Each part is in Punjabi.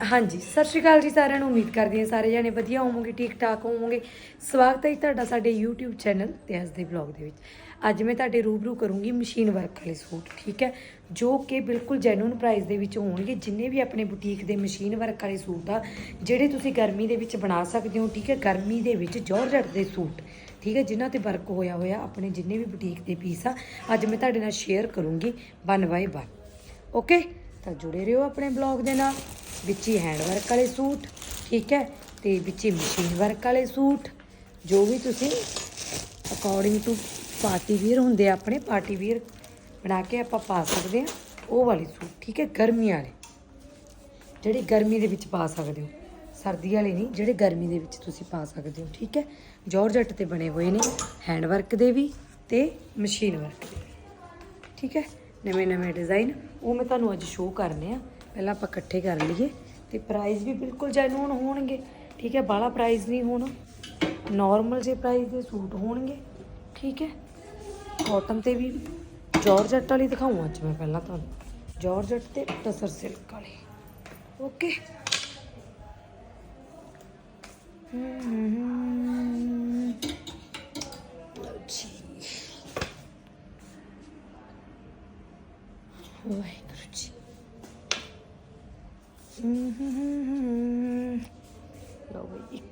ਹਾਂਜੀ, ਸਤਿ ਸ਼੍ਰੀ ਅਕਾਲ ਜੀ ਸਾਰਿਆਂ ਨੂੰ, ਉਮੀਦ ਕਰਦੀ ਹਾਂ ਸਾਰੇ ਜਣੇ ਵਧੀਆ ਹੋਵੋਗੇ ਠੀਕ ਠਾਕ ਹੋਵੋਗੇ। ਸਵਾਗਤ ਹੈ ਜੀ ਤੁਹਾਡਾ ਸਾਡੇ YouTube ਚੈਨਲ ਤੇ ਅੱਜ ਦੇ ਵਲੌਗ ਦੇ ਵਿੱਚ। ਅੱਜ ਮੈਂ ਤੁਹਾਡੇ ਰੂਬਰੂ ਕਰੂੰਗੀ ਮਸ਼ੀਨ ਵਰਕ ਵਾਲੇ ਸੂਟ, ਠੀਕ ਹੈ? ਜੋ ਕਿ ਬਿਲਕੁਲ ਜੈਨੂਨ ਪ੍ਰਾਈਸ ਦੇ ਵਿੱਚ ਹੋਣਗੇ, ਜਿੰਨੇ ਵੀ ਆਪਣੇ ਬੁਟੀਕ ਦੇ ਮਸ਼ੀਨ ਵਰਕ ਵਾਲੇ ਸੂਟ ਆ, ਜਿਹੜੇ ਤੁਸੀਂ ਗਰਮੀ ਦੇ ਵਿੱਚ ਬਣਾ ਸਕਦੇ ਹੋ, ਠੀਕ ਹੈ? ਗਰਮੀ ਦੇ ਵਿੱਚ ਜੌਰਜਟ ਦੇ ਸੂਟ, ਠੀਕ ਹੈ? ਜਿਨ੍ਹਾਂ ਤੇ ਵਰਕ ਹੋਇਆ ਹੋਇਆ ਆਪਣੇ ਜਿੰਨੇ ਵੀ ਬੁਟੀਕ ਦੇ ਪੀਸ ਆ, ਅੱਜ ਮੈਂ ਤੁਹਾਡੇ ਨਾਲ ਸ਼ੇਅਰ ਕਰੂੰਗੀ ਵਨ ਬਾਏ ਵਨ ਓਕੇ ਤਾਂ ਜੁੜੇ ਰਹੋ ਆਪਣੇ ਬਲੌਗ ਦੇ ਨਾਲ। ਵਿੱਚ ਹੀ ਹੈਂਡ ਵਰਕ ਵਾਲੇ ਸੂਟ, ਠੀਕ ਹੈ? ਤੇ ਵਿੱਚ ਹੀ ਮਸ਼ੀਨ ਵਰਕ ਵਾਲੇ ਸੂਟ, ਜੋ ਵੀ ਤੁਸੀਂ ਅਕੋਰਡਿੰਗ ਟੂ ਪਾਰਟੀ ਵੀਅਰ ਹੁੰਦੇ ਆ, ਆਪਣੇ ਪਾਰਟੀ ਵੀਅਰ ਬਣਾ ਕੇ ਆਪਾਂ ਪਾ ਸਕਦੇ ਆ ਉਹ ਵਾਲੇ ਸੂਟ, ਠੀਕ ਹੈ? ਗਰਮੀ ਵਾਲੇ। ਜਿਹੜੇ ਗਰਮੀ ਦੇ ਵਿੱਚ ਪਾ ਸਕਦੇ ਹੋ, ਸਰਦੀ ਵਾਲੇ ਨਹੀਂ, ਜਿਹੜੇ ਗਰਮੀ ਦੇ ਵਿੱਚ ਤੁਸੀਂ ਪਾ ਸਕਦੇ ਹੋ, ਠੀਕ ਹੈ? ਜੌਰਜਟ ਤੇ ਬਣੇ ਹੋਏ ਨੇ ਹੈਂਡ ਵਰਕ ਦੇ ਵੀ ਤੇ ਮਸ਼ੀਨ ਵਰਕ ਦੇ ਵੀ, ਠੀਕ ਹੈ? ਨਵੇਂ ਨਵੇਂ ਡਿਜ਼ਾਈਨ ਉਹ ਮੈਂ ਤੁਹਾਨੂੰ ਅੱਜ ਸ਼ੋਅ ਕਰਨੇ ਆ। ਪਹਿਲਾਂ ਆਪਾਂ ਇਕੱਠੇ ਕਰ ਲਈਏ ਤੇ ਪ੍ਰਾਈਸ ਵੀ ਬਿਲਕੁਲ ਜੈਨੂਨ ਹੋਣਗੇ, ਠੀਕ ਹੈ? ਬਾਲਾ ਪ੍ਰਾਈਸ ਨਹੀਂ ਹੋਣਾ। ਨਾਰਮਲ ਜੇ ਪ੍ਰਾਈਸ ਦੇ ਸੂਟ ਹੋਣਗੇ, ਠੀਕ ਹੈ? ਕਾਟਨ ਤੇ ਵੀ ਜਾਰਜਟ ਵਾਲੀ ਦਿਖਾਉਂ ਅੱਜ ਮੈਂ ਪਹਿਲਾਂ ਤੁਹਾਨੂੰ। ਜਾਰਜਟ ਤੇ ਟਸਰ ਸਿਲਕ ਵਾਲੀ। ਓਕੇ ਲਓ ਜੀ। ਵਾਹਿਗੁਰੂ।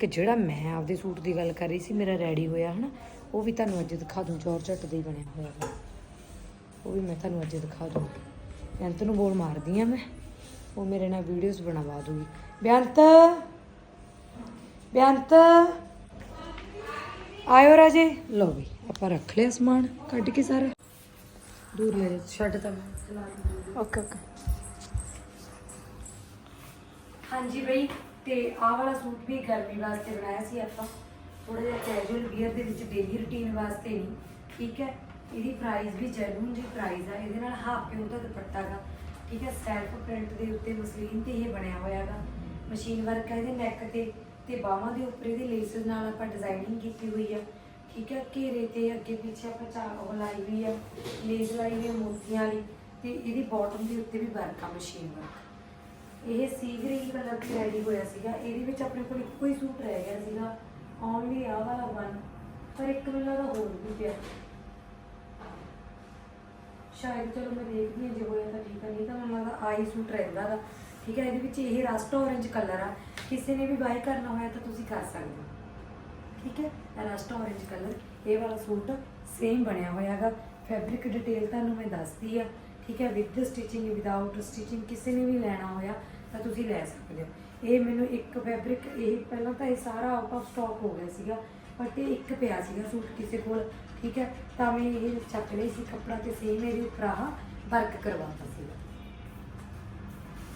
ਜੀ ਜਿਹੜਾ ਮੈਂ ਆਪਦੇ ਸੂਟ ਦੀ ਗੱਲ ਕਰ ਰਹੀ ਸੀ, ਮੇਰਾ ਰੈਡੀ ਹੋਇਆ ਹਨਾ, ਉਹ ਵੀ ਤੁਹਾਨੂੰ ਅੱਜ ਦਿਖਾ ਦੂੰ ਜਾਰਜਟ ਦਾ ਬਣਿਆ ਹੋਇਆ ਵਾ। ਉਹ ਵੀ ਮੈਂ ਤੁਹਾਨੂੰ ਅੱਜ ਦਿਖਾ ਦੂੰ। ਬੇਅੰਤ ਨੂੰ ਬੋਲ ਮਾਰਦੀ ਆ ਮੈਂ, ਉਹ ਮੇਰੇ ਨਾਲ ਵੀਡੀਓਜ਼ ਬਣਵਾ ਦੂਗੀ। ਬੇਅੰਤ ਬੇਅੰਤ। ਆਇਓ ਰਾਜੇ। ਲਓ ਵੀ, ਆਪਾਂ ਰੱਖ ਲਿਆ ਸਮਾਨ, ਕੱਢ ਕੇ ਸਾਰਾ। ਦੂਰ ਲੈ ਛੱਡ ਤਾ। Okay okay. ਹਾਂਜੀ ਬਈ। ਤੇ ਆਹ ਵਾਲਾ ਸੂਟ ਵੀ ਗਰਮੀ ਵਾਸਤੇ ਬਣਾਇਆ ਸੀ ਆਪਾਂ। ਥੋੜਾ ਜਿਹਾ ਕੈਜੂਅਲ ਵੀਅਰ ਦੇ ਵਿੱਚ ਡੇਲੀ ਰੁਟੀਨ ਵਾਸਤੇ ਨਹੀਂ। ਠੀਕ ਹੈ? ਇਹਦੀ ਪ੍ਰਾਈਸ ਵੀ ਜੈਨੂਨ ਜੀ ਪ੍ਰਾਈਸ ਆ। ਇਹਦੇ ਨਾਲ ਹਾਫ ਪਿਓ ਦਾ ਦੁਪੱਟਾ ਗਾ। ਠੀਕ ਹੈ? ਸੈਲਫ ਪ੍ਰਿੰਟ ਦੇ ਉੱਤੇ ਮਸਲੀਨ ਤੇ ਇਹ ਬਣਿਆ ਹੋਇਆ ਗਾ। ਮਸ਼ੀਨ ਵਰਕ ਹੈ ਇਹਦੇ ਨੈਕ ਤੇ ਤੇ ਬਾਹਾਂ ਦੇ ਉੱਪਰ ਇਹਦੇ ਲੇਸਸ ਨਾਲ ਆਪਾਂ ਡਿਜ਼ਾਈਨਿੰਗ ਕੀਤੀ ਹੋਈ ਆ। ਠੀਕ ਹੈ? ਘੇਰੇ ਤੇ ਅੱਗੇ ਪਿੱਛੇ ਆਪਾਂ ਚਾ ਉਹ ਲਾਈ ਹੋਈ ਆ। ਲੇਸ ਲਾਈ ਹੋਈ ਆ ਮੋਤੀਆਂ ਵਾਲੀ। ਤੇ ਇਹਦੀ ਬਾਟਮ ਦੇ ਉੱਤੇ ਵੀ ਵਰਕ ਆ ਮਸ਼ੀਨ ਵਰਕ ਇਹ ਸੀ ਗ੍ਰੀਨ ਕਲਰ ਦੀ ਰੈਡੀ ਹੋਇਆ ਸੀਗਾ। ਇਹਦੇ ਵਿੱਚ ਆਪਣੇ ਕੋਲ ਇੱਕੋ ਹੀ ਸੂਟ ਰਹਿ ਗਿਆ ਸੀਗਾ। ਓਨਲੀ ਆ ਵਾਲਾ ਵਨ ਪਰ ਇੱਕ ਮੈਨੂੰ ਲੱਗਦਾ ਹੋਰ ਵੀ ਪਿਆ। ਸ਼ਾਇਦ ਚਲੋ ਮੈਂ ਦੇਖਦੀ ਹਾਂ, ਜੇ ਹੋਇਆ ਤਾਂ ਠੀਕ ਆ, ਨਹੀਂ ਤਾਂ ਮੈਨੂੰ ਲੱਗਦਾ ਆਈ ਸੂਟ ਰਹਿੰਦਾ ਗਾ। ਠੀਕ ਹੈ ਇਹਦੇ ਵਿੱਚ ਇਹ ਰਸਟ orange ਕਲਰ ਆ। ਕਿਸੇ ਨੇ ਵੀ ਬਾਈ ਕਰਨਾ ਹੋਇਆ ਤਾਂ ਤੁਸੀਂ ਕਰ ਸਕਦੇ ਹੋ। ਠੀਕ ਹੈ ਰਸਟ orange ਕਲਰ ਇਹ ਵਾਲਾ ਸੂਟ ਸੇਮ ਬਣਿਆ ਹੋਇਆ ਹੈਗਾ ਫੈਬਰਿਕ ਡਿਟੇਲ ਤੁਹਾਨੂੰ ਮੈਂ ਦੱਸਦੀ ਆ। ਠੀਕ ਹੈ ਵਿਦ ਸਟਿਚਿੰਗ ਵਿਦਆਊਟ ਸਟਿਚਿੰਗ ਕਿਸੇ ਨੇ ਵੀ ਲੈਣਾ ਹੋਇਆ ਤਾਂ ਤੁਸੀਂ ਲੈ ਸਕਦੇ ਹੋ। ਇਹ ਮੈਨੂੰ ਇੱਕ ਫੈਬਰਿਕ ਇਹ ਪਹਿਲਾਂ ਤਾਂ ਇਹ ਸਾਰਾ ਆਊਟ ਆਫ ਸਟਾਕ ਹੋ ਗਿਆ ਸੀਗਾ ਬਟ ਇਹ ਇੱਕ ਪਿਆ ਸੀਗਾ ਸੂਟ ਕਿਸੇ ਕੋਲ, ਠੀਕ ਹੈ, ਤਾਂ ਮੈਂ ਇਹ ਚੱਕ ਲਈ ਸੀ ਕੱਪੜਾ ਤੇ ਸੇਮ ਇਹਦੇ ਉੱਪਰ ਆਹ ਵਰਕ ਕਰਵਾਤਾ ਸੀਗਾ।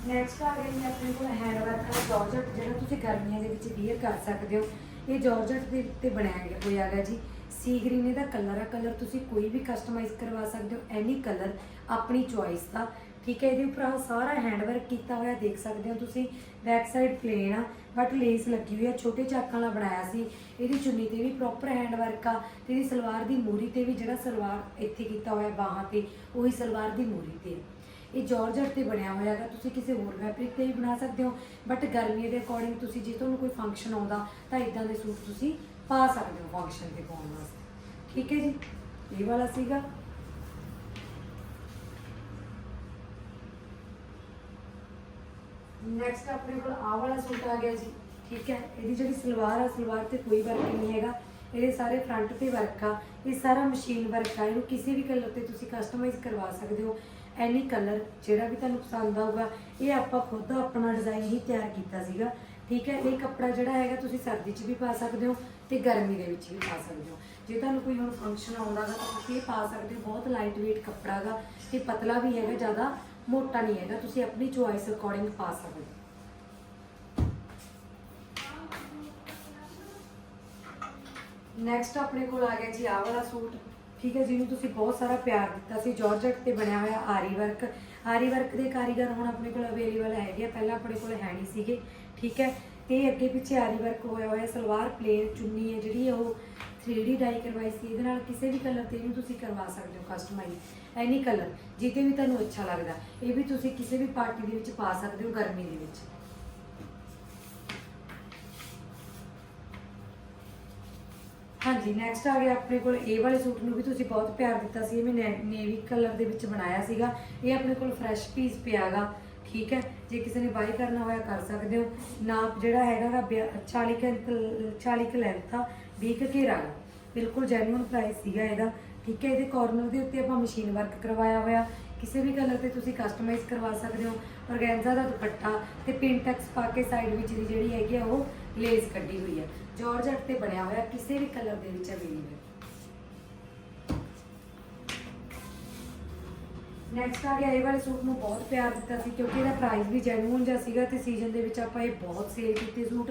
ਨੈਕਸਟ ਆ ਗਈ ਆਪਣੇ ਕੋਲ ਹੈਂਡ ਵਰਕ ਦਾ ਜਾਰਜਟ ਜਿਹੜਾ ਤੁਸੀਂ ਗਰਮੀਆਂ ਦੇ ਵਿੱਚ ਵੀਅਰ ਕਰ ਸਕਦੇ ਹੋ। ਇਹ ਜਾਰਜਟ ਦੇ ਉੱਤੇ ਬਣਾਇਆ ਗਿਆ ਹੋਇਆ ਹੈਗਾ ਜੀ। ਸੀ ਗ੍ਰੀਨ ਇਹਦਾ ਕਲਰ ਆ, ਕਲਰ ਤੁਸੀਂ ਕੋਈ ਵੀ ਕਸਟਮਾਈਜ਼ ਕਰਵਾ ਸਕਦੇ ਹੋ, ਐਨੀ ਕਲਰ, ਆਪਣੀ ਚੁਆਇਸ ਦਾ। ਠੀਕ ਹੈ, ਇਹਦੇ ਉੱਪਰ ਆਹ ਸਾਰਾ ਹੈਂਡ ਵਰਕ ਕੀਤਾ ਹੋਇਆ ਦੇਖ ਸਕਦੇ ਹੋ ਤੁਸੀਂ। ਬੈਕ ਸਾਈਡ ਪਲੇਨ ਆ ਬਟ ਲੇਸ ਲੱਗੀ ਹੋਈ ਆ, ਛੋਟੇ ਚਾਕਾਂ ਨਾਲ ਬਣਾਇਆ ਸੀ। ਇਹਦੀ ਚੁੰਨੀ ਤੇ ਵੀ ਪ੍ਰੋਪਰ ਹੈਂਡ ਵਰਕ ਆ, ਤੇ ਇਹਦੀ ਸਲਵਾਰ ਦੀ ਮੂਰੀ ਤੇ ਵੀ ਜਿਹੜਾ ਸਲਵਾਰ ਇੱਥੇ ਕੀਤਾ ਹੋਇਆ ਬਾਹਾਂ ਤੇ, ਉਹੀ ਸਲਵਾਰ ਦੀ ਮੂਰੀ ਤੇ। ਇਹ ਜਾਰਜਟ ਤੇ ਬਣਿਆ ਹੋਇਆ ਹੈਗਾ, ਤੁਸੀਂ ਕਿਸੇ ਹੋਰ ਫੈਬਰਿਕ ਤੇ ਵੀ ਬਣਾ ਸਕਦੇ ਹੋ ਬਟ ਗਰਮੀ ਦੇ ਅਕੋਰਡਿੰਗ ਤੁਸੀਂ ਜੇ ਤੁਹਾਨੂੰ ਕੋਈ ਫੰਕਸ਼ਨ ਆਉਂਦਾ, ਤਾਂ ਇਦਾਂ ਦੇ ਸੂਟ ਤੁਸੀਂ ਪਾ ਸਕਦੇ ਹੋ ਫੰਕਸ਼ਨ ਤੇ ਪਾਉਣ ਵਾਸਤੇ। ਠੀਕ ਹੈ ਜੀ? ਇਹ ਵਾਲਾ ਸੀਗਾ। ਨੈਕਸਟ ਆਪਣੇ ਕੋਲ ਆਹ ਵਾਲਾ ਸੂਟ ਆ ਗਿਆ ਜੀ। ਠੀਕ ਹੈ? ਇਹਦੀ ਜਿਹੜੀ ਸਲਵਾਰ ਆ, ਸਲਵਾਰ ਤੇ ਕੋਈ ਵਰਕ ਨਹੀਂ ਹੈਗਾ। ਇਹਦੇ ਸਾਰੇ ਫਰੰਟ ਤੇ ਵਰਕ ਆ। ਇਹ ਸਾਰਾ ਮਸ਼ੀਨ ਵਰਕ ਆ। ਇਹਨੂੰ ਕਿਸੇ ਵੀ ਕਲਰ ਤੇ ਤੁਸੀਂ ਕਸਟਮਾਈਜ਼ ਕਰਵਾ ਸਕਦੇ ਹੋ। ਐਨੀ ਕਲਰ ਜਿਹੜਾ ਵੀ ਤੁਹਾਨੂੰ ਪਸੰਦ ਆਊਗਾ। ਇਹ ਆਪਾਂ ਖੁਦ ਆਪਣਾ ਡਿਜ਼ਾਈਨ ਹੀ ਤਿਆਰ ਕੀਤਾ ਸੀਗਾ। ਠੀਕ ਹੈ? ਇਹ ਕੱਪੜਾ ਜਿਹੜਾ ਹੈਗਾ, ਤੁਸੀਂ ਸਰਦੀ 'ਚ ਵੀ ਪਾ ਸਕਦੇ ਹੋ। ਤੇ ਗਰਮੀ ਦੇ ਵਿੱਚ ਵੀ ਪਾ ਸਕਦੇ ਹੋ। ਜੇ ਤੁਹਾਨੂੰ ਕੋਈ ਹੁਣ ਫੰਕਸ਼ਨ ਆਉਂਦਾ ਗਾ ਤਾਂ ਤੁਸੀਂ ਇਹ ਪਾ ਸਕਦੇ ਹੋ। ਬਹੁਤ ਲਾਈਟ weight ਕੱਪੜਾ ਗਾ ਤੇ ਪਤਲਾ ਵੀ ਹੈਗਾ, ਜ਼ਿਆਦਾ ਮੋਟਾ ਨਹੀਂ ਹੈਗਾ। ਤੁਸੀਂ ਆਪਣੀ ਚੁਆਇਸ ਅਕੋਰਡਿੰਗ ਪਾ ਸਕਦੇ ਹੋ। ਨੈਕਸਟ ਆਪਣੇ ਕੋਲ ਆ ਗਿਆ ਜੀ ਆਹ ਵਾਲਾ ਸੂਟ। ਠੀਕ ਹੈ, ਜਿਹਨੂੰ ਤੁਸੀਂ ਬਹੁਤ ਸਾਰਾ ਪਿਆਰ ਦਿੱਤਾ ਸੀ। ਜਾਰਜਟ ਤੇ ਬਣਿਆ ਹੋਇਆ ਆਰੀ ਵਰਕ ਆਰੀ ਵਰਕ ਦੇ ਕਾਰੀਗਰ ਹੁਣ ਆਪਣੇ ਕੋਲ ਅਵੇਲੇਬਲ ਹੈਗੇ ਆ। ਪਹਿਲਾਂ ਆਪਣੇ ਕੋਲ ਹੈ ਨਹੀਂ ਸੀਗੇ। ਠੀਕ ਹੈ ਇਹ ਅੱਗੇ ਪਿੱਛੇ ਆਰੀ ਵਰਕ ਹੋਇਆ ਹੋਇਆ, ਸਲਵਾਰ ਪਲੇਨ ਚੁੰਨੀ ਹੈ ਜਿਹੜੀ ਉਹ 3D ਡਾਈ ਕਰਵਾਈ ਸੀ। ਇਹਦੇ ਨਾਲ ਕਿਸੇ ਵੀ ਕਲਰ ਤੇ ਇਹਨੂੰ ਤੁਸੀਂ ਕਰਵਾ ਸਕਦੇ ਹੋ ਕਸਟਮਾਈਜ਼ ਐਨੀ ਕਲਰ ਜਿੱਤੇ ਵੀ ਤੁਹਾਨੂੰ ਅੱਛਾ ਲੱਗਦਾ। ਇਹ ਵੀ ਤੁਸੀਂ ਕਿਸੇ ਵੀ ਪਾਰਟੀ ਦੇ ਵਿੱਚ ਪਾ ਸਕਦੇ ਹੋ ਗਰਮੀ ਦੇ ਵਿੱਚ। ਹਾਂਜੀ ਨੈਕਸਟ ਆ ਗਿਆ ਆਪਣੇ ਕੋਲ। ਇਹ ਵਾਲੇ ਸੂਟ ਨੂੰ ਵੀ ਤੁਸੀਂ ਬਹੁਤ ਪਿਆਰ ਦਿੱਤਾ ਸੀ। ਇਹ ਮੈਂ ਨੇਵੀ ਕਲਰ ਦੇ ਵਿੱਚ ਬਣਾਇਆ ਸੀਗਾ। ਇਹ ਆਪਣੇ ਕੋਲ ਫਰੈਸ਼ ਪੀਸ ਪਿਆਗਾ ਠੀਕ ਹੈ? ਜੇ ਕਿਸੇ ਨੇ ਬਾਈ ਕਰਨਾ ਹੋਇਆ ਕਰ ਸਕਦੇ ਹੋ। ਨਾਪ ਜਿਹੜਾ ਹੈਗਾ ਗਾ ਬਿਆ- 40 ਕੁ 40 ਕੁ ਲੈਂਥ ਆ 20 ਕੁ ਘੇਰਾ ਬਿਲਕੁਲ ਜੈਨੂਇਨ ਪ੍ਰਾਈਸ ਸੀਗਾ ਇਹਦਾ। ਠੀਕ ਹੈ? ਇਹਦੇ ਕਾਰਨਰ ਦੇ ਉੱਤੇ ਆਪਾਂ ਮਸ਼ੀਨ ਵਰਕ ਕਰਵਾਇਆ ਹੋਇਆ। ਕਿਸੇ ਵੀ ਕਲਰ ਤੇ ਤੁਸੀਂ ਕਸਟਮਾਈਜ਼ ਕਰਵਾ ਸਕਦੇ ਹੋ। ਔਰਗੈਂਜ਼ਾ ਦਾ ਦੁਪੱਟਾ ਤੇ ਪਿੰਟੈਕਸ ਪਾ ਕੇ ਸਾਈਡ ਵਿੱਚ ਦੀ ਜਿਹੜੀ ਹੈਗੀ ਆ, ਉਹ ਲੇਸ ਕੱਢੀ ਹੋਈ ਆ। ਜਾਰਜਟ ਤੇ ਬਣਿਆ ਹੋਇਆ, ਕਿਸੇ ਵੀ ਕਲਰ ਦੇ ਵਿੱਚ ਅਵੇਲੇਬਲ ਨੈਕਸਟ ਆ ਗਿਆ ਇਹ ਵਾਲੇ ਸੂਟ ਨੂੰ ਬਹੁਤ ਪਿਆਰ ਦਿੱਤਾ ਸੀ ਕਿਉਂਕਿ ਇਹਦਾ ਪ੍ਰਾਈਸ ਵੀ ਜੈਨੂਇਨ ਜਿਹਾ ਸੀਗਾ ਤੇ ਸੀਜ਼ਨ ਦੇ ਵਿੱਚ ਆਪਾਂ ਇਹ ਬਹੁਤ ਸੇਲ ਕੀਤੇ ਸੂਟ।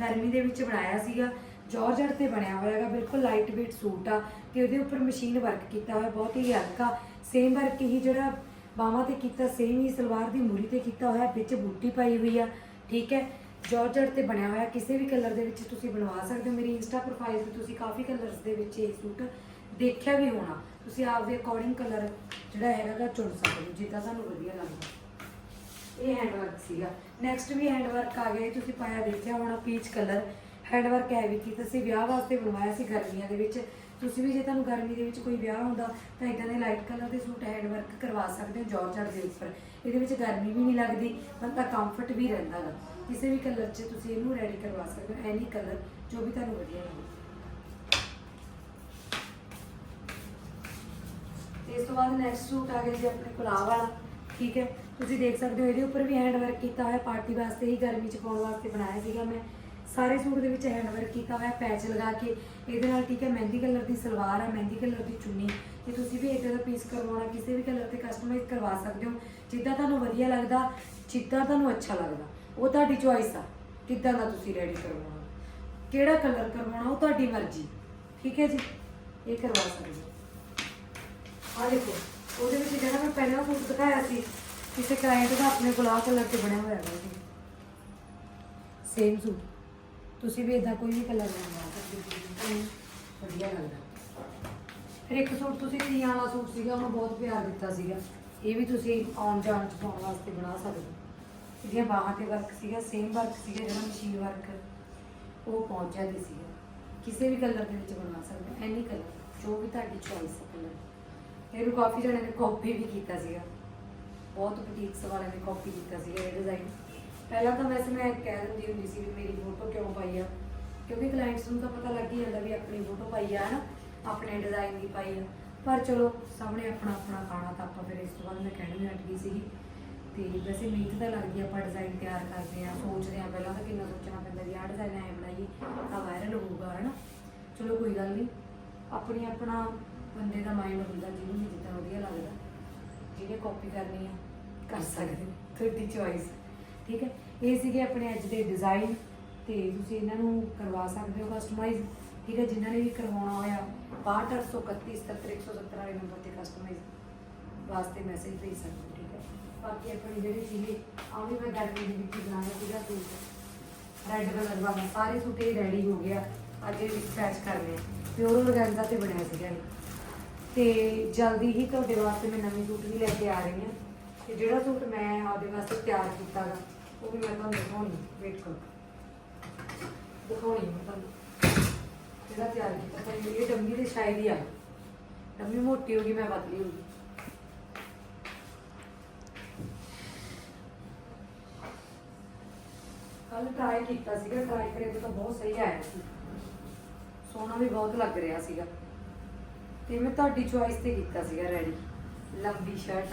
ਗਰਮੀ ਦੇ ਵਿੱਚ ਬਣਾਇਆ ਸੀਗਾ। ਜਾਰਜਟ ਤੇ ਬਣਿਆ ਹੋਇਆ ਹੈਗਾ, ਬਿਲਕੁਲ ਲਾਈਟ weight ਸੂਟ ਆ ਤੇ ਉਹਦੇ ਉੱਪਰ ਮਸ਼ੀਨ ਵਰਕ ਕੀਤਾ ਹੋਇਆ, ਬਹੁਤ ਹੀ ਹਲਕਾ। ਸੇਮ ਵਰਕ ਹੀ ਜਿਹੜਾ ਬਾਹਾਂ ਤੇ ਕੀਤਾ ਸੇਮ ਹੀ ਸਲਵਾਰ ਦੀ ਮੂਰੀ ਤੇ ਕੀਤਾ ਹੋਇਆ, ਵਿੱਚ ਬੂਟੀ ਪਾਈ ਹੋਈ ਆ, ਠੀਕ ਹੈ? ਜਾਰਜਟ ਤੇ ਬਣਿਆ ਹੋਇਆ, ਕਿਸੇ ਵੀ ਕਲਰ ਦੇ ਵਿੱਚ ਤੁਸੀਂ ਬਣਵਾ ਸਕਦੇ ਹੋ। ਮੇਰੀ ਇੰਸਟਾ ਪ੍ਰੋਫਾਈਲ ਤੇ ਤੁਸੀਂ ਕਾਫੀ ਕਲਰਸ ਦੇ ਵਿੱਚ ਇਹ ਸੂਟ ਦੇਖਿਆ ਵੀ ਹੋਣਾ। ਤੁਸੀਂ ਆਪਦੇ ਅਕੋਰਡਿੰਗ ਕਲਰ ਜਿਹੜਾ ਹੈਗਾ ਗਾ, ਚੁਣ ਸਕਦੇ ਹੋ ਜਿੱਦਾਂ ਤੁਹਾਨੂੰ ਵਧੀਆ ਲੱਗਦਾ। ਇਹ ਹੈਂਡ ਵਰਕ ਸੀਗਾ। ਨੈਕਸਟ ਵੀ ਹੈਂਡ ਵਰਕ ਆ ਗਿਆ ਤੁਸੀਂ ਪਾਇਆ ਦੇਖਿਆ ਹੋਣਾ ਪੀਚ ਕਲਰ ਹੈਂਡ ਵਰਕ ਹੈ ਵੀ ਕੀਤਾ ਸੀ ਵਿਆਹ ਵਾਸਤੇ ਬਣਵਾਇਆ ਸੀ ਗਰਮੀਆਂ ਦੇ ਵਿੱਚ। ਤੁਸੀਂ ਵੀ ਜੇ ਤੁਹਾਨੂੰ ਗਰਮੀ ਦੇ ਵਿੱਚ ਕੋਈ ਵਿਆਹ ਹੁੰਦਾ, ਤਾਂ ਇਦਾਂ ਦੇ ਲਾਈਟ ਕਲਰ ਦੇ ਸੂਟ ਹੈਂਡ ਵਰਕ ਕਰਵਾ ਸਕਦੇ ਹੋ ਜਾਰਜਟ ਦੇ ਉੱਪਰ। ਇਹਦੇ ਵਿੱਚ ਗਰਮੀ ਵੀ ਨਹੀਂ ਲੱਗਦੀ ਬੰਦਾ ਕੰਫਰਟ ਵੀ ਰਹਿੰਦਾ ਗਾ। ਕਿਸੇ ਵੀ ਕਲਰ 'ਚ ਤੁਸੀਂ ਇਹਨੂੰ ਰੈਡੀ ਕਰਵਾ ਸਕਦੇ ਹੋ ਐਨੀ ਕਲਰ ਜੋ ਵੀ ਤੁਹਾਨੂੰ ਵਧੀਆ ਲੱਗੇ। ਤੇ ਤੋਂ ਬਾਅਦ ਨੈਕਸਟ ਸੂਟ ਆ ਗਿਆ ਜੀ ਆਪਣੇ ਕੋਲ ਆਹ ਵਾਲਾ, ਠੀਕ ਹੈ? ਤੁਸੀਂ ਦੇਖ ਸਕਦੇ ਹੋ ਇਹਦੇ ਉੱਪਰ ਵੀ ਹੈਂਡ ਵਰਕ ਕੀਤਾ ਹੋਇਆ ਪਾਰਟੀ ਵਾਸਤੇ ਹੀ ਗਰਮੀ ਚ ਪਾਉਣ ਵਾਸਤੇ ਬਣਾਇਆ ਸੀਗਾ ਮੈਂ। ਸਾਰੇ ਸੂਟ ਦੇ ਵਿੱਚ ਹੈਂਡ ਵਰਕ ਕੀਤਾ ਹੋਇਆ ਪੈਚ ਲਗਾ ਕੇ। ਇਹਦੇ ਨਾਲ ਠੀਕ ਹੈ, ਮਹਿੰਦੀ ਕਲਰ ਦੀ ਸਲਵਾਰ ਹੈ ਮਹਿੰਦੀ ਕਲਰ ਦੀ ਚੁੰਨੀ। ਤੇ ਤੁਸੀਂ ਵੀ ਇਦਾਂ ਦਾ ਪੀਸ ਕਰਵਾਉਣਾ, ਕਿਸੇ ਵੀ ਕਲਰ ਤੇ ਕਸਟਮਾਈਜ਼ ਕਰਵਾ ਸਕਦੇ ਹੋ। ਜਿੱਦਾਂ ਤੁਹਾਨੂੰ ਵਧੀਆ ਲੱਗਦਾ, ਜਿੱਦਾਂ ਤੁਹਾਨੂੰ ਅੱਛਾ ਲੱਗਦਾ, ਉਹ ਤੁਹਾਡੀ ਚੋਇਸ ਆ ਕਿੱਦਾਂ ਦਾ ਤੁਸੀਂ ਰੈਡੀ ਕਰਵਾਉਣਾ। ਕਿਹੜਾ ਕਲਰ ਕਰਵਾਉਣਾ, ਉਹ ਤੁਹਾਡੀ ਮਰਜ਼ੀ। ਠੀਕ ਹੈ ਜੀ? ਇਹ ਕਰਵਾ ਸਕਦੇ ਹੋ। ਆ ਦੇਖੋ ਉਹਦੇ ਵਿੱਚ ਜਿਹੜਾ ਮੈਂ ਪਹਿਲਾਂ ਸੂਟ ਦਿਖਾਇਆ ਸੀ ਕਿਸੇ ਕਲਾਇੰਟ ਦਾ ਆਪਣੇ ਆਹ ਕਲਰ ਤੇ ਬਣਿਆ ਹੋਇਆ ਹੈ ਜੀ ਸੇਮ ਸੂਟ ਤੁਸੀਂ ਵੀ ਇਦਾਂ ਕੋਈ ਵੀ ਕਲਰ ਬਣਵਾ ਸਕਦੇ ਹੋ ਤੁਹਾਨੂੰ ਵਧੀਆ ਲੱਗਦਾ। ਫਿਰ ਇੱਕ ਸੂਟ ਤੁਸੀਂ ਤੀਆਂ ਵਾਲਾ ਸੂਟ ਸੀਗਾ ਉਹਨੂੰ ਬਹੁਤ ਪਿਆਰ ਦਿੱਤਾ ਸੀਗਾ। ਇਹ ਵੀ ਤੁਸੀਂ ਆਉਣ ਜਾਣ ਚ ਪਾਉਣ ਵਾਸਤੇ ਬਣਾ ਸਕਦੇ ਹੋ। ਇਹਦੀਆਂ ਬਾਹਾਂ ਤੇ ਵਰਕ ਸੀਗਾ ਸੇਮ ਵਰਕ ਸੀਗਾ ਜਿਹੜਾ ਮਸ਼ੀਨ ਵਰਕ ਉਹ ਪਹੁੰਚ ਜਾਂਦੀ ਸੀਗਾ। ਕਿਸੇ ਵੀ ਕਲਰ ਦੇ ਵਿੱਚ ਬਣਾ ਸਕਦੇ ਹੋ ਐਨੀ ਕਲਰ ਜੋ ਵੀ ਤੁਹਾਡੀ ਚੋਇਸ ਹੈ ਕਲਰ ਇਹਨੂੰ ਕਾਫੀ ਜਣਿਆਂ ਨੇ ਕਾਪੀ ਵੀ ਕੀਤਾ ਸੀਗਾ। ਬਹੁਤ ਬੁਟੀਕਸ ਵਾਲਿਆਂ ਨੇ ਕਾਪੀ ਕੀਤਾ ਸੀਗਾ ਇਹ ਡਿਜ਼ਾਈਨ ਪਹਿਲਾਂ ਤਾਂ ਵੈਸੇ ਮੈਂ ਕਹਿ ਦਿੰਦੀ ਹੁੰਦੀ ਸੀ ਵੀ ਮੇਰੀ ਫੋਟੋ ਕਿਉਂ ਪਾਈ ਆ? ਕਿਉਂਕਿ ਕਲਾਇੰਟਸ ਨੂੰ ਤਾਂ ਪਤਾ ਲੱਗ ਹੀ ਜਾਂਦਾ ਵੀ ਆਪਣੀ ਫੋਟੋ ਪਾਈ ਆ ਨਾ, ਆਪਣੇ ਡਿਜ਼ਾਈਨ ਦੀ ਪਾਈ ਆ। ਪਰ ਚਲੋ, ਸਾਹਮਣੇ ਆਪਣਾ ਆਪਣਾ ਖਾਣਾ ਤਾਂ ਆਪਾਂ ਫਿਰ ਇਸ ਤੋਂ ਬਾਅਦ ਮੈਂ ਕਹਿਣ ਵੀ ਹਟ ਗਈ ਸੀਗੀ। ਤੇ ਵੈਸੇ ਮਿਹਨਤ ਤਾਂ ਲੱਗਦੀ ਆ ਆਪਾਂ ਡਿਜ਼ਾਈਨ ਤਿਆਰ ਕਰਦੇ ਆ ਸੋਚਦੇ ਆ ਪਹਿਲਾਂ ਤਾਂ ਕਿੰਨਾ ਸੋਚਣਾ ਪੈਂਦਾ ਵੀ ਆਹ ਡਿਜ਼ਾਈਨ ਐ ਬਣਾਈਏ, ਤਾਂ ਵਾਇਰਲ ਹੋਊਗਾ, ਹਨਾ। ਚਲੋ ਕੋਈ ਗੱਲ ਨਹੀਂ ਆਪਣੀ ਆਪਣਾ ਬੰਦੇ ਦਾ ਮਾਈਂਡ ਹੁੰਦਾ ਜਿਹਨੂੰ ਵੀ ਜਿੱਦਾਂ ਵਧੀਆ ਲੱਗਦਾ ਜਿਹਨੇ ਕਾਪੀ ਕਰਨੀ ਆ ਕਰ ਸਕਦੇ ਹੋ। ਤੁਹਾਡੀ ਚੋਇਸ ਠੀਕ ਹੈ? ਇਹ ਸੀਗੇ ਆਪਣੇ ਅੱਜ ਦੇ ਡਿਜ਼ਾਈਨ ਤੇ ਤੁਸੀਂ ਇਹਨਾਂ ਨੂੰ ਕਰਵਾ ਸਕਦੇ ਹੋ ਕਸਟਮਾਈਜ਼ ਠੀਕ ਹੈ? ਜਿਨ੍ਹਾਂ ਨੇ ਵੀ ਕਰਵਾਉਣਾ ਹੋਇਆ 62831 ਵਾਲੇ ਨੰਬਰ ਤੇ ਕਸਟਮਾਈਜ਼ ਵਾਸਤੇ ਮੈਸੇਜ ਭੇਜ ਸਕਦੇ ਹੋ ਠੀਕ ਹੈ? ਬਾਕੀ ਆਪਣੀ ਜਿਹੜੀ ਸੀਗੀ ਆਹ ਵੀ ਮੈਂ ਗਰਮੀ ਦੇ ਵਿੱਚ ਬਣਾਇਆ ਸੀਗਾ ਸੂਟ। ਰੈੱਡ ਕਲਰ ਵਾਲਾ। ਸਾਰੇ ਸੂਟ ਇਹ ਰੈਡੀ ਹੋ ਗਿਆ ਅੱਜ ਇਹ ਡਿਸਪੈਚ ਕਰਨੇ ਆ। ਪਿਓਰ ਔਰਗੈਂਜ਼ਾ ਤੇ ਬਣਿਆ ਸੀਗਾ ਇਹ। ਤੇ ਜਲਦੀ ਹੀ ਤੁਹਾਡੇ ਵਾਸਤੇ ਮੈਂ ਨਵੇਂ ਸੂਟ ਵੀ ਲੈ ਕੇ ਆ ਰਹੀ ਹਾਂ। ਤੇ ਜਿਹੜਾ ਸੂਟ ਮੈਂ ਆਪਦੇ ਵਾਸਤੇ ਤਿਆਰ ਕੀਤਾ ਗਾ, ਉਹ ਵੀ ਮੈਂ ਤੁਹਾਨੂੰ ਦਿਖਾਉਣੀ ਵੇਟ ਕਰੋ। ਦਿਖਾਉਣੀ ਮੈਂ ਤੁਹਾਨੂੰ। ਜਿਹੜਾ ਤਿਆਰ ਕੀਤਾ ਪਰ ਇਹ ਡੰਮੀ ਦੇ ਸ਼ਾਇਦ ਆ। ਡੰਮੀ ਮੋਟੀ ਹੋ ਗਈ, ਮੈਂ ਪਤਲੀ ਹੋ ਗਈ। ਕੱਲ ਟਰਾਈ ਕੀਤਾ ਸੀਗਾ ਟਰਾਈ ਕਰੇ ਤਾਂ ਬਹੁਤ ਸਹੀ ਆਇਆ ਸੀ। ਸੋਹਣਾ ਵੀ ਬਹੁਤ ਲੱਗ ਰਿਹਾ ਸੀਗਾ। ਤੇ ਮੈਂ ਤੁਹਾਡੀ ਚੁਆਇਸ ਤੇ ਕੀਤਾ ਸੀਗਾ ਰੈਡੀ ਲੰਬੀ ਸ਼ਰਟ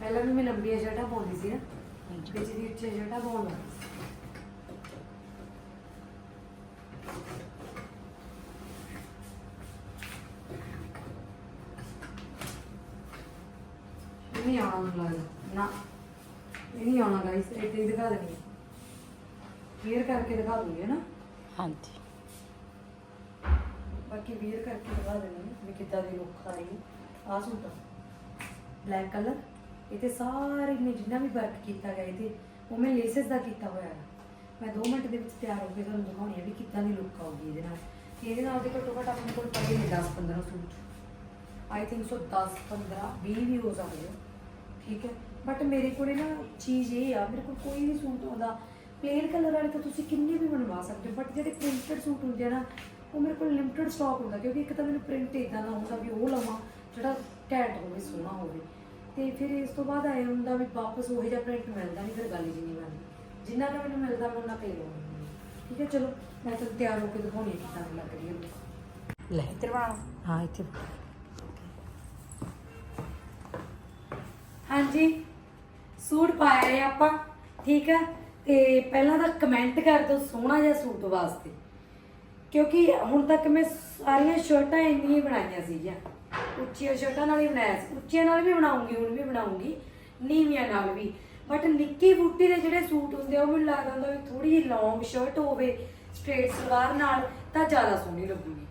ਪਹਿਲਾਂ ਵੀ ਮੈਂ ਲੰਬੀਆਂ ਸ਼ਰਟਾਂ ਪਾਉਂਦੀ ਸੀ ਨਾ ਵਿੱਚ ਦੀ ਉੱਚੀਆਂ ਸ਼ਰਟਾਂ ਪਾਉਣ ਲੱਗੀ। ਸੀ। ਇਹ ਨਹੀਂ ਆਉਣਾ ਮੈਨੂੰ ਲੱਗਦਾ। ਨਾ। ਇਹ ਨਹੀਂ ਆਉਣਾ ਗਾਇਸ ਇਹ ਤੇ ਦਿਖਾ ਦੇਣੀ। ਕਲੀਅਰ ਕਰਕੇ ਦਿਖਾ ਦੂੰਗੀ ਨਾ? ਹਾਂਜੀ। ਬਾਕੀ ਵੀਅਰ ਕਰਕੇ ਦਿਖਾ ਦੇਣੀ ਵੀ ਕਿੱਦਾਂ ਦੀ ਲੁੱਕ ਆ ਰਹੀ। ਆ ਸੂਟ ਬਲੈਕ ਕਲਰ ਇਹ ਤੇ ਸਾਰੇ ਨੇ ਜਿੰਨਾ ਵੀ ਵਰਕ ਕੀਤਾ ਗਿਆ ਇਹਦੇ ਉਹ ਮੈਂ ਲੇਸਸ ਦਾ ਕੀਤਾ ਹੋਇਆ ਹੈ ਮੈਂ 2 ਮਿੰਟ ਦੇ ਵਿੱਚ ਤਿਆਰ ਹੋ ਕੇ ਤੁਹਾਨੂੰ ਦਿਖਾਉਣੀ ਹੈ ਵੀ ਕਿੱਦਾਂ ਦੀ ਲੁੱਕ ਆਊਗੀ ਇਹਦੇ ਨਾਲ। ਤੇ ਇਹਦੇ ਨਾਲ ਦੇ ਘੱਟੋ ਘੱਟ ਆਪਣੇ ਕੋਲ ਪਏ ਨੇ 10 15 ਸੂਟ। ਆਈ ਥਿੰਕ ਸੋ 10 15 20 ਵੀ ਹੋ ਸਕਦੇ ਆ। ਠੀਕ ਹੈ। ਬਟ ਮੇਰੇ ਕੋਲੇ ਨਾ ਚੀਜ਼ ਇਹ ਆ, ਮੇਰੇ ਕੋਲ ਕੋਈ ਵੀ ਸੂਟ ਆਉਂਦਾ ਪਲੇਨ ਕਲਰ ਵਾਲੇ ਤਾਂ ਤੁਸੀਂ ਕਿੰਨੇ ਵੀ ਬਣਵਾ ਸਕਦੇ ਹੋ ਬਟ ਜਿਹੜੇ ਪ੍ਰਿੰਟਡ ਸੂਟ ਹੁੰਦੇ ਆ ਨਾ ਉਹ ਮੇਰੇ ਕੋਲ ਲਿਮਟਿਡ ਸਟਾਕ ਹੁੰਦਾ ਕਿਉਂਕਿ ਇੱਕ ਤਾਂ ਮੈਨੂੰ ਪ੍ਰਿੰਟ ਇਦਾਂ ਦਾ ਹੁੰਦਾ ਵੀ ਉਹ ਲਵਾਂ ਜਿਹੜਾ ਘੈਂਟ ਹੋਵੇ ਸੋਹਣਾ ਹੋਵੇ। ਤੇ ਫਿਰ ਇਸ ਤੋਂ ਬਾਅਦ ਆਏ ਹੁੰਦਾ ਵੀ ਵਾਪਸ ਉਹੋ ਜਿਹਾ ਪ੍ਰਿੰਟ ਮਿਲਦਾ ਨਹੀਂ ਫਿਰ ਗੱਲ ਹੀ ਨਹੀਂ ਬਣਦੀ। ਜਿੰਨਾ ਕੁ ਮੈਨੂੰ ਮਿਲਦਾ ਮੈਂ ਉਹਨਾਂ ਲਵਾਉਂਦੀ ਹਾਂ। ਠੀਕ ਹੈ ਚਲੋ ਮੈਂ ਤੁਹਾਨੂੰ ਤਿਆਰ ਹੋ ਕੇ ਦਿਖਾਉਣੀ ਹੈ ਕਿੱਦਾਂ ਲੱਗ ਰਹੀ ਹੈ। ਲੈ। ਇੱਧਰ ਬਣਾ ਹਾਂ ਇੱਥੇ। ਹਾਂਜੀ ਸੂਟ ਪਾਇਆ ਹੈ ਆਪਾਂ। ਠੀਕ ਹੈ ਤੇ ਪਹਿਲਾਂ ਤਾਂ ਕਮੈਂਟ ਕਰ ਦਿਓ ਸੋਹਣਾ ਜਿਹਾ ਸੂਟ ਵਾਸਤੇ। ਕਿਉਂਕਿ ਹੁਣ ਤੱਕ ਮੈਂ ਸਾਰੀਆਂ ਸ਼ਰਟਾਂ ਇੰਨੀਆਂ ਹੀ ਬਣਾਈਆਂ ਸੀਗੀਆਂ। ਉੱਚੀਆਂ ਸ਼ਰਟਾਂ ਨਾਲ ਹੀ ਬਣਾਇਆ ਸੀ। ਉੱਚੀਆਂ ਨਾਲ ਵੀ ਬਣਾਉਂਗੀ, ਹੁਣ ਵੀ ਬਣਾਉਂਗੀ। ਨੀਵੀਆਂ ਨਾਲ ਵੀ। ਬਟ ਨਿੱਕੀ ਬੂਟੀ ਦੇ ਜਿਹੜੇ ਸੂਟ ਹੁੰਦੇ ਆ, ਉਹ ਮੈਨੂੰ ਲੱਗਦਾ ਹੁੰਦਾ ਵੀ ਥੋੜੀ ਜਿਹੀ ਲੌਂਗ ਸ਼ਰਟ ਹੋਵੇ ਸਟ੍ਰੇਟ ਸਲਵਾਰ ਨਾਲ, ਤਾਂ ਜ਼ਿਆਦਾ ਸੋਹਣੀ ਲੱਗੂਗੀ।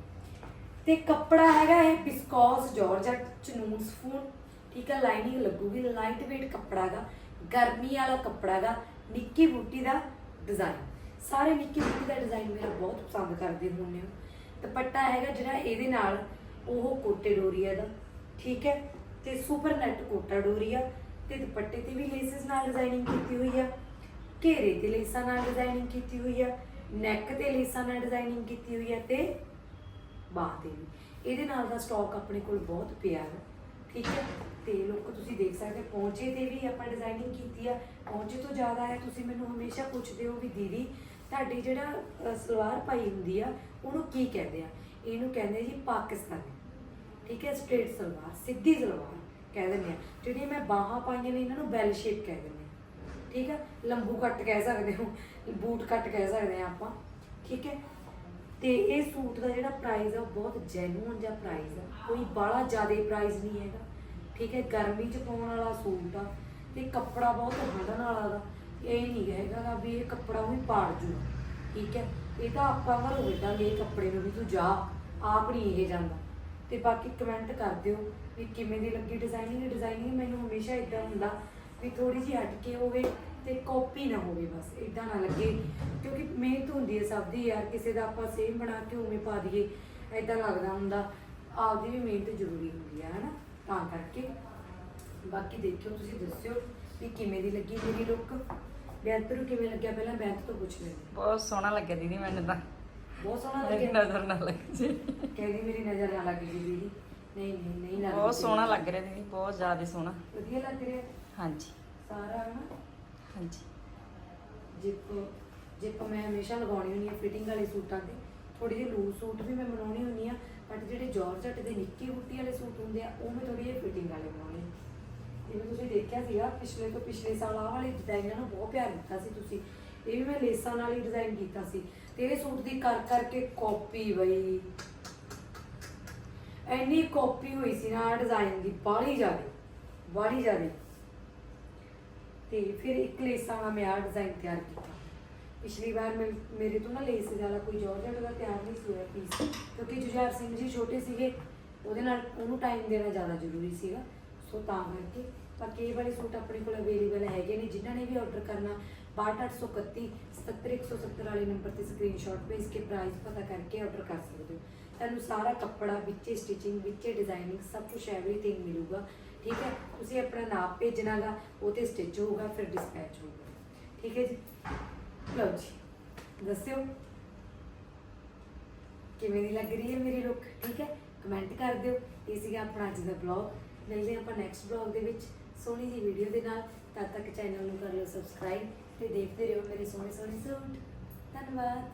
ਤੇ ਕੱਪੜਾ ਹੈਗਾ ਇਹ ਬਿਸਕੋਸ ਜਾਰਜਟ ਚਨੂਨ ਸਫੂਨ ਠੀਕ ਹੈ ਲਾਈਨਿੰਗ ਲੱਗੂਗੀ ਲਾਈਟ weight ਕੱਪੜਾ ਹੈਗਾ ਗਰਮੀ ਵਾਲਾ ਕੱਪੜਾ ਹੈਗਾ ਨਿੱਕੀ ਬੂਟੀ ਦਾ ਡਿਜ਼ਾਈਨ ਸਾਰੇ ਨਿੱਕੀ ਬੂਟੀ ਦਾ ਡਿਜ਼ਾਈਨ ਮੇਰਾ ਬਹੁਤ ਪਸੰਦ ਕਰਦੇ ਹੁੰਦੇ ਹੋ ਦੁਪੱਟਾ ਹੈਗਾ ਜਿਹੜਾ ਇਹਦੇ ਨਾਲ ਉਹ ਕੋਟੇ ਡੋਰੀਆ ਦਾ, ਠੀਕ ਹੈ? ਤੇ ਸੁਪਰ ਨੈਟ ਕੋਟਾ ਡੋਰੀਆ ਤੇ ਦੁਪੱਟੇ ਤੇ ਵੀ ਲੇਸਿਸ ਨਾਲ ਡਿਜ਼ਾਈਨਿੰਗ ਕੀਤੀ ਹੋਈ ਆ। ਘੇਰੇ ਤੇ ਲੇਸਾਂ ਨਾਲ ਡਿਜ਼ਾਈਨਿੰਗ ਕੀਤੀ ਹੋਈ ਆ। ਨੈਕ ਤੇ ਲੇਸਾਂ ਨਾਲ ਡਿਜ਼ਾਈਨਿੰਗ ਕੀਤੀ ਹੋਈ ਆ ਤੇ ਬਾਹ ਤੇ ਵੀ। ਇਹਦੇ ਨਾਲ ਦਾ ਸਟਾਕ ਆਪਣੇ ਕੋਲ ਬਹੁਤ ਪਿਆ ਹੈ ਠੀਕ ਹੈ? ਤੇ ਲੋਕ ਤੁਸੀਂ ਦੇਖ ਸਕਦੇ ਹੋ, ਪਹੁੰਚੇ ਤੇ ਵੀ ਆਪਾਂ ਡਿਜ਼ਾਈਨਿੰਗ ਕੀਤੀ ਆ। ਪਹੁੰਚੇ ਤੋਂ ਜ਼ਿਆਦਾ ਹੈ ਤੁਸੀਂ ਮੈਨੂੰ ਹਮੇਸ਼ਾ ਪੁੱਛਦੇ ਹੋ ਵੀ ਦੀਦੀ ਤੁਹਾਡੀ ਜਿਹੜਾ ਅ, ਸਲਵਾਰ ਪਾਈ ਹੁੰਦੀ ਆ ਉਹਨੂੰ ਕੀ ਕਹਿੰਦੇ ਆ? ਇਹਨੂੰ ਕਹਿੰਦੇ ਜੀ ਪਾਕਿਸਤਾਨੀ। ਠੀਕ ਹੈ? ਸਟ੍ਰੇਟ ਸਲਵਾਰ ਸਿੱਧੀ ਸਲਵਾਰ ਕਹਿ ਦਿੰਦੇ ਆ। ਜਿਹੜੀਆਂ ਮੈਂ ਬਾਹਾਂ ਪਾਈਆਂ ਨੇ ਇਹਨਾਂ ਨੂੰ ਬੈਲ ਸ਼ੇਪ ਕਹਿ ਦਿੰਦੇ ਆ। ਠੀਕ ਹੈ? ਲੰਬੂ ਕੱਟ ਕਹਿ ਸਕਦੇ ਹੋ ਬੂਟ ਕੱਟ ਕਹਿ ਸਕਦੇ ਆ ਆਪਾਂ। ਠੀਕ ਹੈ? ਤੇ ਇਹ ਸੂਟ ਦਾ ਜਿਹੜਾ ਪ੍ਰਾਈਸ ਆ ਉਹ ਬਹੁਤ ਜੈਨੂਨ ਜਿਹਾ ਪ੍ਰਾਈਸ ਆ। ਕੋਈ ਬਾਹਲਾ ਜ਼ਿਆਦਾ ਪ੍ਰਾਈਸ ਨਹੀਂ ਹੈਗਾ। ਠੀਕ ਹੈ, ਗਰਮੀ ਚ ਪਾਉਣ ਵਾਲਾ ਸੂਟ ਆ ਤੇ ਕੱਪੜਾ ਬਹੁਤ ਹੰਡਣ ਵਾਲਾ ਦਾ ਇਹ ਨਹੀਂ ਹੈਗਾ ਗਾ ਵੀ ਇਹ ਕੱਪੜਾ ਵੀ ਪਾੜ ਜੂ। ਠੀਕ ਹੈ, ਇਹ ਤਾਂ ਆਪਾਂ ਘਰੋਂ ਵੇਦਾਂਗੇ ਇਹ ਕੱਪੜੇ ਨੂੰ ਵੀ ਤੂੰ ਜਾ, ਆਪ ਨਹੀਂ ਇਹ ਜਾਂਦਾ। ਤੇ ਬਾਕੀ ਕਮੈਂਟ ਕਰ ਦਿਓ ਵੀ ਕਿਵੇਂ ਦੀ ਲੱਗੀ ਡਿਜ਼ਾਈਨਿੰਗ ਡਿਜ਼ਾਈਨਿੰਗ ਮੈਨੂੰ ਹਮੇਸ਼ਾ ਇਦਾਂ ਹੁੰਦਾ ਵੀ ਥੋੜੀ ਜਿਹੀ ਹਟ ਕੇ ਹੋਵੇ ਤੇ ਕਾਪੀ ਨਾ ਹੋਵੇ ਬਸ ਇਦਾਂ ਨਾ ਲੱਗੇ। ਕਿਉਂਕਿ ਮਿਹਨਤ ਹੁੰਦੀ ਹੈ ਸਭ ਦੀ ਯਾਰ ਕਿਸੇ ਦਾ ਆਪਾਂ ਸੇਮ ਬਣਾ ਕੇ ਉਵੇਂ ਪਾ ਦਈਏ ਇਦਾਂ ਲੱਗਦਾ ਹੁੰਦਾ। ਆਪਦੀ ਵੀ ਮਿਹਨਤ ਜ਼ਰੂਰੀ ਹੁੰਦੀ ਹੈ ਹਨਾ? ਤਾਂ ਕਰਕੇ। ਬਾਕੀ ਦੇਖਿਓ ਤੁਸੀਂ ਦੱਸਿਓ ਵੀ ਕਿਵੇਂ ਦੀ ਲੱਗੀ ਮੇਰੀ ਲੁੱਕ ਬੈਂਤ ਨੂੰ ਕਿਵੇਂ ਲੱਗਿਆ? ਪਹਿਲਾਂ ਬੈਂਤ ਤੋਂ ਪੁੱਛ ਲੈਂਦੇ ਬਹੁਤ ਸੋਹਣਾ ਲੱਗਿਆ ਦੀਦੀ ਮੈਨੂੰ ਤਾਂ। ਬਹੁਤ ਸੋਹਣਾ ਮੇਰੀ ਲੱਗਿਆ? ਨਜ਼ਰ ਨਾ ਲੱਗ ਜੇ। ਕਹਿੰਦੀ ਮੇਰੀ ਨਜ਼ਰ ਨਾ ਲੱਗ ਜੀ ਦੀਦੀ। ਨਹੀਂ ਨਹੀਂ ਨਹੀਂ ਲੱਗ ਬਹੁਤ ਸੋਹਣਾ ਲੱਗ ਰਿਹਾ ਦੀਦੀ ਬਹੁਤ ਜ਼ਿਆਦਾ ਸੋਹਣਾ। ਵਧੀਆ ਲੱਗ ਰਿਹਾ? ਹਾਂਜੀ। ਸਾਰਾ ਹਨਾ? ਹਾਂਜੀ। ਜਿਪ ਜਿਪ ਮੈਂ ਹਮੇਸ਼ਾ ਲਗਾਉਣੀ ਹੁੰਦੀ ਹੈ ਫਿਟਿੰਗ ਵਾਲੇ ਸੂਟਾਂ ਤੇ। ਥੋੜੀ ਜਿਹੀ ਲੂਜ਼ ਸੂਟ ਵੀ ਮੈਂ ਬਣਾਉਣੀ ਹੁੰਦੀ ਆ ਬਟ ਜਿਹੜੇ ਜਾਰਜਟ ਦੇ ਨਿੱਕੀ ਬੁੱਟੀ ਵਾਲੇ ਸੂਟ ਹੁੰਦੇ ਆ, ਉਹ ਮੈਂ ਥੋੜੀ ਜਿਹੀ ਫਿਟਿੰਗ ਵਾਲੇ ਬਣਾਉਣੇ। ਜਿਵੇਂ ਤੁਸੀਂ ਦੇਖਿਆ ਸੀਗਾ, ਪਿਛਲੇ ਤੋਂ ਪਿਛਲੇ ਸਾਲ ਆਹ ਵਾਲੇ ਡਿਜ਼ਾਈਨਾਂ ਨੂੰ ਬਹੁਤ ਪਿਆਰ ਦਿੱਤਾ ਸੀ ਤੁਸੀਂ। ਇਹ ਵੀ ਮੈਂ ਲੇਸਾਂ ਨਾਲ ਹੀ ਡਿਜ਼ਾਈਨ ਕੀਤਾ ਸੀ। ਤੇ ਇਹ ਸੂਟ ਦੀ ਕਰ ਕਰਕੇ ਕਾਪੀ ਬਈ। ਐਨੀ ਕਾਪੀ ਹੋਈ ਸੀ ਨਾ ਡਿਜ਼ਾਈਨ ਦੀ, ਬਾਹਲੀ ਜ਼ਿਆਦਾ ਬਾਹਲੀ ਜ਼ਿਆਦਾ। ਤੇ ਫਿਰ ਇੱਕ ਲੇਸਾਂ ਵਾਲਾ ਮੈਂ ਆਹ ਡਿਜ਼ਾਈਨ ਤਿਆਰ ਕੀਤਾ। ਪਿਛਲੀ ਵਾਰ ਮੈਂ ਮੇਰੇ ਤੋਂ ਨਾ ਲੇਸ ਵਾਲਾ ਕੋਈ ਜਾਰਜਟ ਦਾ ਤਿਆਰ ਨਹੀਂ ਸੀ ਹੋਇਆ ਪੀਸ ਕਿਉਂਕਿ ਜੁਝਾਰ ਸਿੰਘ ਜੀ ਛੋਟੇ ਸੀਗੇ, ਉਹਦੇ ਨਾਲ ਉਹਨੂੰ ਟਾਈਮ ਦੇਣਾ ਜ਼ਿਆਦਾ ਜ਼ਰੂਰੀ ਸੀਗਾ। ਸੋ ਤਾਂ ਕਰਕੇ ਬਾਕੀ ਇਹ ਵਾਲੇ ਸੂਟ ਆਪਣੇ ਕੋਲ ਅਵੇਲੇਬਲ ਹੈਗੇ ਨੇ। ਜਿਨ੍ਹਾਂ ਨੇ ਵੀ ਆਰਡਰ ਕਰਨਾ 62831 70170 ਵਾਲੇ ਨੰਬਰ ਤੇ ਸਕਰੀਨਸ਼ਾਟ ਭੇਜ ਕੇ ਪ੍ਰਾਈਸ ਪਤਾ ਕਰਕੇ ਆਰਡਰ ਕਰ ਸਕਦੇ ਹੋ। ਤੁਹਾਨੂੰ ਸਾਰਾ ਕੱਪੜਾ ਵਿੱਚੇ ਸਟਿਚਿੰਗ ਵਿੱਚੇ ਡਿਜ਼ਾਈਨਿੰਗ ਸਭ ਕੁਝ ਐਵਰੀਥਿੰਗ ਮਿਲੂਗਾ। ਠੀਕ ਹੈ? ਤੁਸੀਂ ਆਪਣਾ ਨਾਪ ਭੇਜਣਾਗਾ ਉਹ ਤੇ ਸਟਿਚ ਹੋਊਗਾ, ਫਿਰ ਡਿਸਪੈਚ ਹੋਊਗਾ। ਠੀਕ ਹੈ ਜੀ? ਲਓ ਜੀ, ਦੱਸਿਓ। ਕਿਵੇਂ ਦੀ ਲੱਗ ਰਹੀ ਹੈ ਮੇਰੀ ਲੁੱਕ ਠੀਕ ਹੈ? ਕਮੈਂਟ ਕਰ ਦਿਓ। ਇਹ ਸੀਗਾ ਆਪਣਾ ਅੱਜ ਦਾ ਬਲੌਗ ਮਿਲਦੇ ਹਾਂ ਆਪਾਂ ਨੈਕਸਟ ਬਲੌਗ ਦੇ ਵਿੱਚ। ਸੋਹਣੀ ਜੀ ਵੀਡੀਓ ਦੇ ਨਾਲ। ਤਦ ਤੱਕ ਚੈਨਲ ਨੂੰ ਕਰ ਲਓ ਸਬਸਕ੍ਰਾਈਬ ਤੇ ਦੇਖਦੇ ਰਹੋ ਮੇਰੇ ਸੋਹਣੇ ਸੋਹਣੇ ਸੂਟ ਧੰਨਵਾਦ।